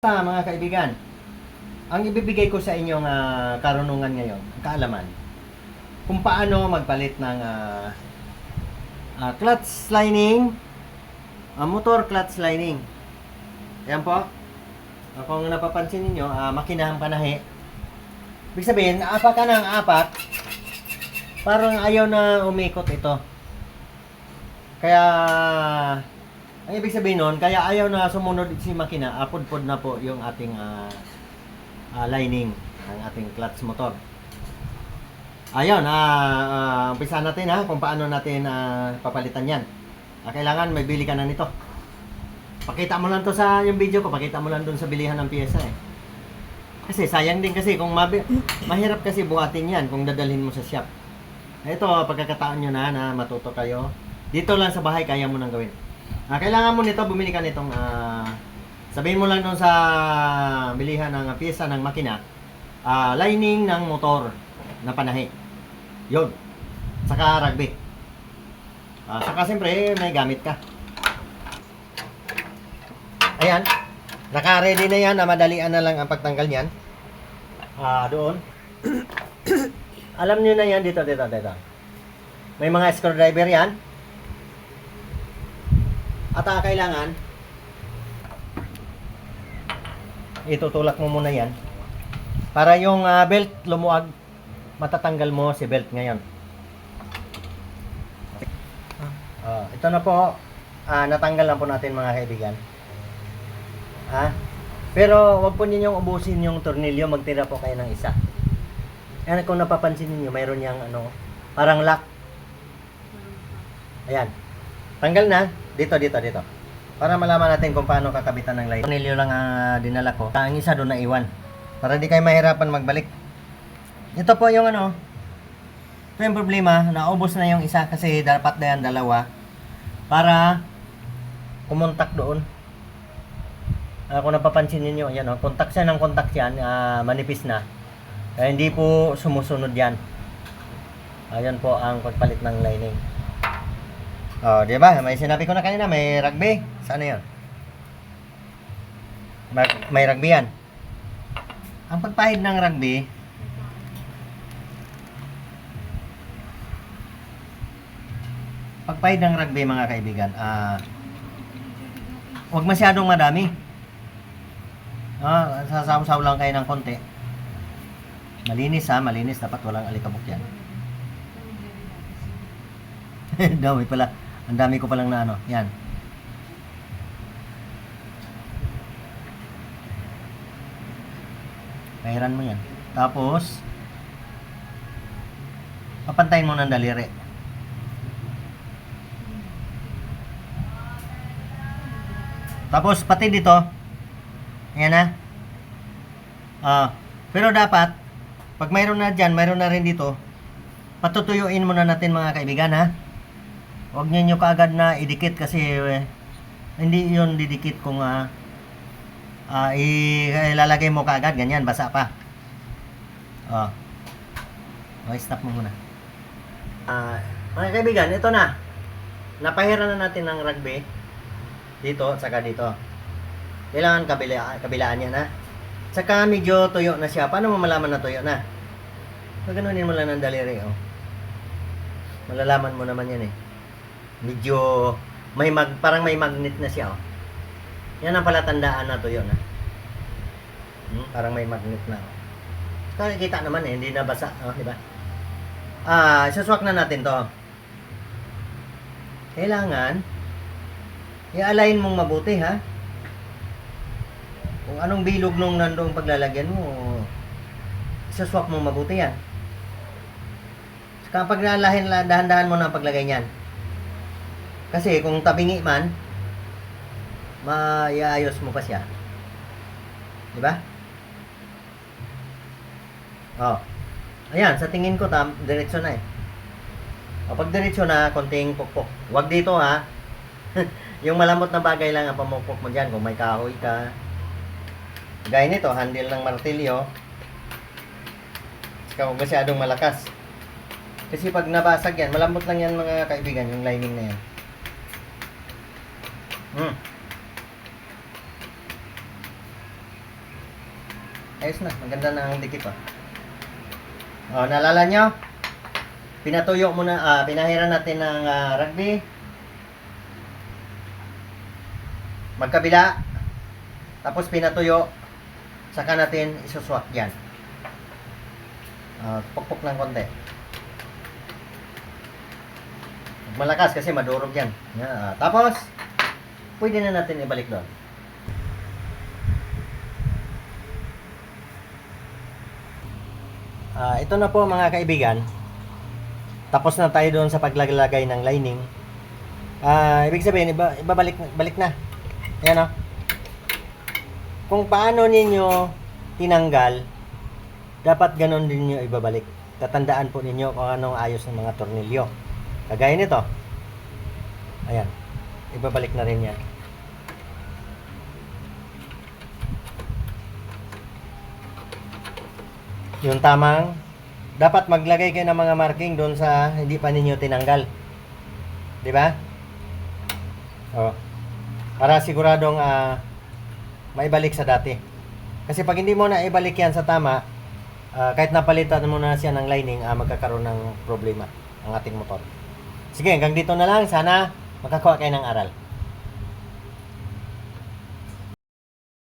Pa, mga kaibigan, ang ibibigay ko sa inyong ah, karunungan ngayon, kaalaman, kung paano magpalit ng ah, ah, clutch lining, ah, motor clutch lining. Yan po. Ah, kung napapansin ninyo, uh, makinahang panahe. Ibig sabihin, apat ka ng apat, parang ayaw na umikot ito. Kaya, ang ibig sabihin nun, kaya ayaw na sumunod si makina, apod-pod na po yung ating ah, ah, lining ng ating clutch motor. Ayun, ah, ah, umpisa natin ha, kung paano natin ah, papalitan yan. Ah, kailangan may bili ka na nito. Pakita mo lang to sa yung video ko, pakita mo lang dun sa bilihan ng pyesa eh. Kasi sayang din kasi kung mabi- mahirap kasi buhatin yan kung dadalhin mo sa shop. Ito, pagkakataon nyo na na matuto kayo. Dito lang sa bahay, kaya mo nang gawin. Ah, kailangan mo nito, bumili ka nitong, ah, sabihin mo lang doon sa bilihan ng pyesa ng makina, ah, lining ng motor na panahi. Yun. Saka rugby. Ah, saka siyempre, may gamit ka. Ayan. Naka-ready na yan, na madalian na lang ang pagtanggal niyan. Ah, doon. Alam niyo na yan, dito, dito, dito. May mga screwdriver yan. At ang kailangan, itutulak mo muna yan. Para yung ah, belt lumuag, matatanggal mo si belt ngayon. Ah, ito na po, ah, natanggal lang po natin mga kaibigan. Ha? Pero wag po ninyong ubusin yung tornilyo, magtira po kayo ng isa. Ayan, kung napapansin niyo mayroon yang ano, parang lock. Ayan. Tanggal na. Dito, dito, dito. Para malaman natin kung paano kakabitan ng light. Tornilyo lang ang dinala ko. Ang isa doon na iwan. Para di kayo mahirapan magbalik. Ito po yung ano. Ito yung problema. Naubos na yung isa kasi dapat na yan dalawa. Para kumontak doon. Ah, kung napapansin niyo yan oh, kontak siya ng kontak yan, ah, manipis na. Kaya hindi po sumusunod yan. Ayan po ang pagpalit ng lining. Oh, di ba? May sinabi ko na kanina, may rugby. Saan na yun? May, may rugby yan. Ang pagpahid ng rugby, pagpahid ng rugby mga kaibigan, ah, huwag masyadong madami. Ah, sasaw-saw lang kayo ng konti. Malinis ha, malinis. Dapat walang alikabok yan. Dami pala. Ang dami ko palang na ano. Yan. Kairan mo yan. Tapos, papantayin mo ng daliri. Tapos, pati dito, Ayan na. Ah, pero dapat, pag mayroon na dyan, mayroon na rin dito, patutuyuin muna natin mga kaibigan ha. Huwag niyo kaagad na idikit kasi eh, hindi yun didikit kung ah, ah, ilalagay mo kaagad, ganyan, basa pa. Oh. Okay, stop mo muna. Ah, mga kaibigan, ito na. Napahiran na natin ng rugby dito, saka dito. Kailangan kabila, kabilaan yan ha. Saka medyo tuyo na siya. Paano mo malaman na tuyo na? So, ganunin mo lang ng daliri oh. Malalaman mo naman yan eh. Medyo may mag, parang may magnet na siya oh. Yan ang palatandaan na tuyo na. Hmm, parang may magnet na. Oh. Kaya kita naman eh, hindi na basa, oh, di ba? Ah, isuswak na natin to. Kailangan i-align mong mabuti ha. Kung anong bilog nung nandoong paglalagyan mo, isaswak mo mabuti yan. Kapag dahan-dahan mo na paglagay niyan. Kasi kung tabingi man, maiayos mo pa siya. Di ba? Oh. Ayan, sa tingin ko, tam, diretso na eh. O, pag diretso na, konting pukpok. Huwag dito ha. yung malamot na bagay lang ang pamukpok mo dyan. Kung may kahoy ka, Gaya nito, handle ng martilyo. Saka huwag masyadong malakas. Kasi pag nabasag yan, malambot lang yan mga kaibigan, yung lining na yan. Hmm. Ayos na, maganda na ang dikit oh. Oh, naalala nyo? Pinatuyo muna, ah, pinahiran natin ng ah, rugby. Magkabila. Tapos pinatuyo. Saka natin isuswak yan. Ah, pukpok ng konti. Malakas kasi madurog yan. yan ah. Tapos, pwede na natin ibalik doon. Ah, ito na po mga kaibigan. Tapos na tayo doon sa paglalagay ng lining. Ah, ibig sabihin iba, ibabalik balik na. Ayan oh. Kung paano ninyo tinanggal, dapat ganon din niyo ibabalik. Tatandaan po ninyo kung anong ayos ng mga tornilyo. Kagaya nito. Ayan. Ibabalik na rin yan. Yung tamang dapat maglagay kayo ng mga marking doon sa hindi pa ninyo tinanggal. 'Di ba? Oh. Para siguradong ah, maibalik sa dati. Kasi pag hindi mo na ibalik yan sa tama, ah, kahit napalitan mo na siya ng lining, ah, magkakaroon ng problema ang ating motor. Sige, hanggang dito na lang. Sana makakuha kayo ng aral.